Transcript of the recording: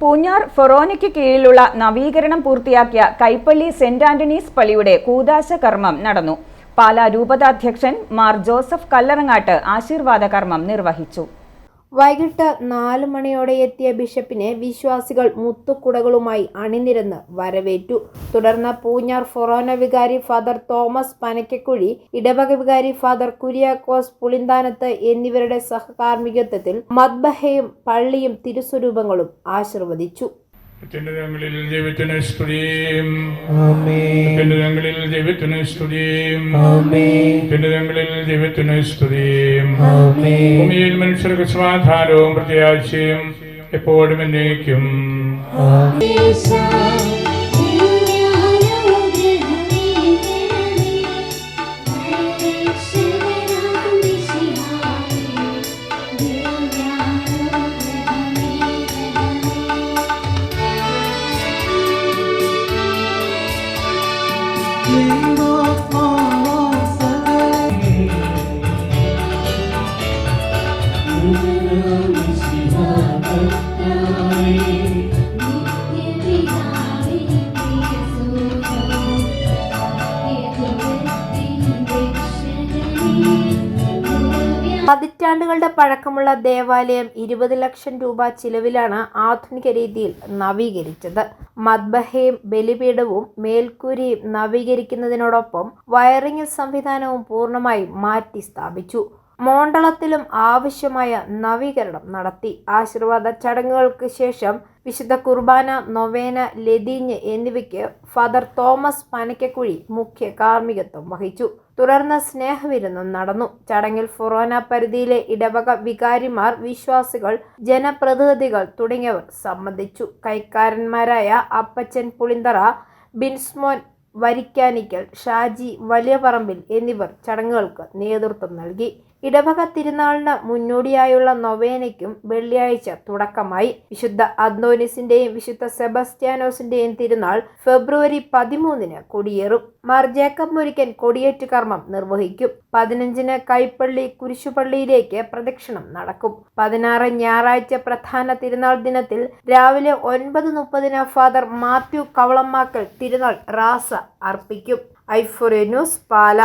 പൂഞ്ഞാർ ഫൊറോനയ്ക്ക് കീഴിലുള്ള നവീകരണം പൂർത്തിയാക്കിയ കൈപ്പള്ളി സെന്റ് ആന്റണീസ് പള്ളിയുടെ കൂതാശ കർമ്മം നടന്നു. പാലാ രൂപതാധ്യക്ഷൻ മാർ ജോസഫ് കല്ലറങ്ങാട്ട് ആശീർവാദ കർമ്മം നിർവഹിച്ചു. വൈകിട്ട് നാല് മണിയോടെ എത്തിയ ബിഷപ്പിനെ വിശ്വാസികൾ മുത്തുക്കുടകളുമായി അണിനിരന്ന് വരവേറ്റു. തുടർന്ന് പൂഞ്ഞാർ ഫൊറോന വികാരി ഫാദർ തോമസ് പനക്കക്കുഴി ഇടവക വികാരി ഫാദർ കുര്യാക്കോസ് പുളിന്താനത്ത് എന്നിവരുടെ സഹകാർമ്മികത്വത്തിൽ മദ്ബഹയും പള്ളിയും തിരുസ്വരൂപങ്ങളും ആശീർവദിച്ചു. സ്തുതിയും. സ്തുതിയും. സ്തുതിയും. ഭൂമിയിൽ മനുഷ്യർക്ക് സമാധാനവും പ്രത്യാശയും എപ്പോഴും എന്നേക്കും. പതിറ്റാണ്ടുകളുടെ പഴക്കമുള്ള ദേവാലയം ഇരുപത് ലക്ഷം രൂപ ചിലവിലാണ് ആധുനിക രീതിയിൽ നവീകരിച്ചത്. മദ്ബഹയും ബലിപീഠവും മേൽക്കൂരിയും നവീകരിക്കുന്നതിനോടൊപ്പം വയറിംഗ് സംവിധാനവും പൂർണമായും മാറ്റി സ്ഥാപിച്ചു മോണ്ടളത്തിലും ആവശ്യമായ നവീകരണം നടത്തി. ആശീർവാദ ചടങ്ങുകൾക്ക് ശേഷം വിശുദ്ധ കുർബാന നൊവേന ലതീഞ്ഞ് എന്നിവയ്ക്ക് ഫാദർ തോമസ് പനക്കക്കുഴി മുഖ്യ കാർമ്മികത്വം വഹിച്ചു. തുടർന്ന് സ്നേഹവിരുന്നും നടന്നു. ചടങ്ങിൽ ഫൊറോന പരിധിയിലെ ഇടവക വികാരിമാർ വിശ്വാസികൾ ജനപ്രതിനിധികൾ തുടങ്ങിയവർ സംബന്ധിച്ചു. കൈക്കാരന്മാരായ അപ്പച്ചൻ പുളിന്തറ ബിൻസ്മോൻ വരിക്കാനിക്കൽ ഷാജി വലിയപറമ്പിൽ എന്നിവർ ചടങ്ങുകൾക്ക് നേതൃത്വം നൽകി. ഇടവക തിരുനാളിന് മുന്നോടിയായുള്ള നൊവേനയ്ക്കും വെള്ളിയാഴ്ച തുടക്കമായി. വിശുദ്ധ അന്തോനിസിന്റെയും വിശുദ്ധ സെബസ്റ്റ്യാനോസിന്റെയും തിരുനാൾ ഫെബ്രുവരി പതിമൂന്നിന് കൊടിയേറും. മാർ ജേക്കബ് മുരിക്കൻ കൊടിയേറ്റ് കർമ്മം നിർവഹിക്കും. പതിനഞ്ചിന് കൈപ്പള്ളി കുരിശുപള്ളിയിലേക്ക് പ്രദക്ഷിണം നടക്കും. പതിനാറ് ഞായറാഴ്ച പ്രധാന തിരുനാൾ ദിനത്തിൽ രാവിലെ ഒൻപത് മുപ്പതിന് ഫാദർ മാത്യു കവളമാക്കൽ തിരുനാൾ റാസ അർപ്പിക്കും. ഐഫോറിയ ന്യൂസ് പാല.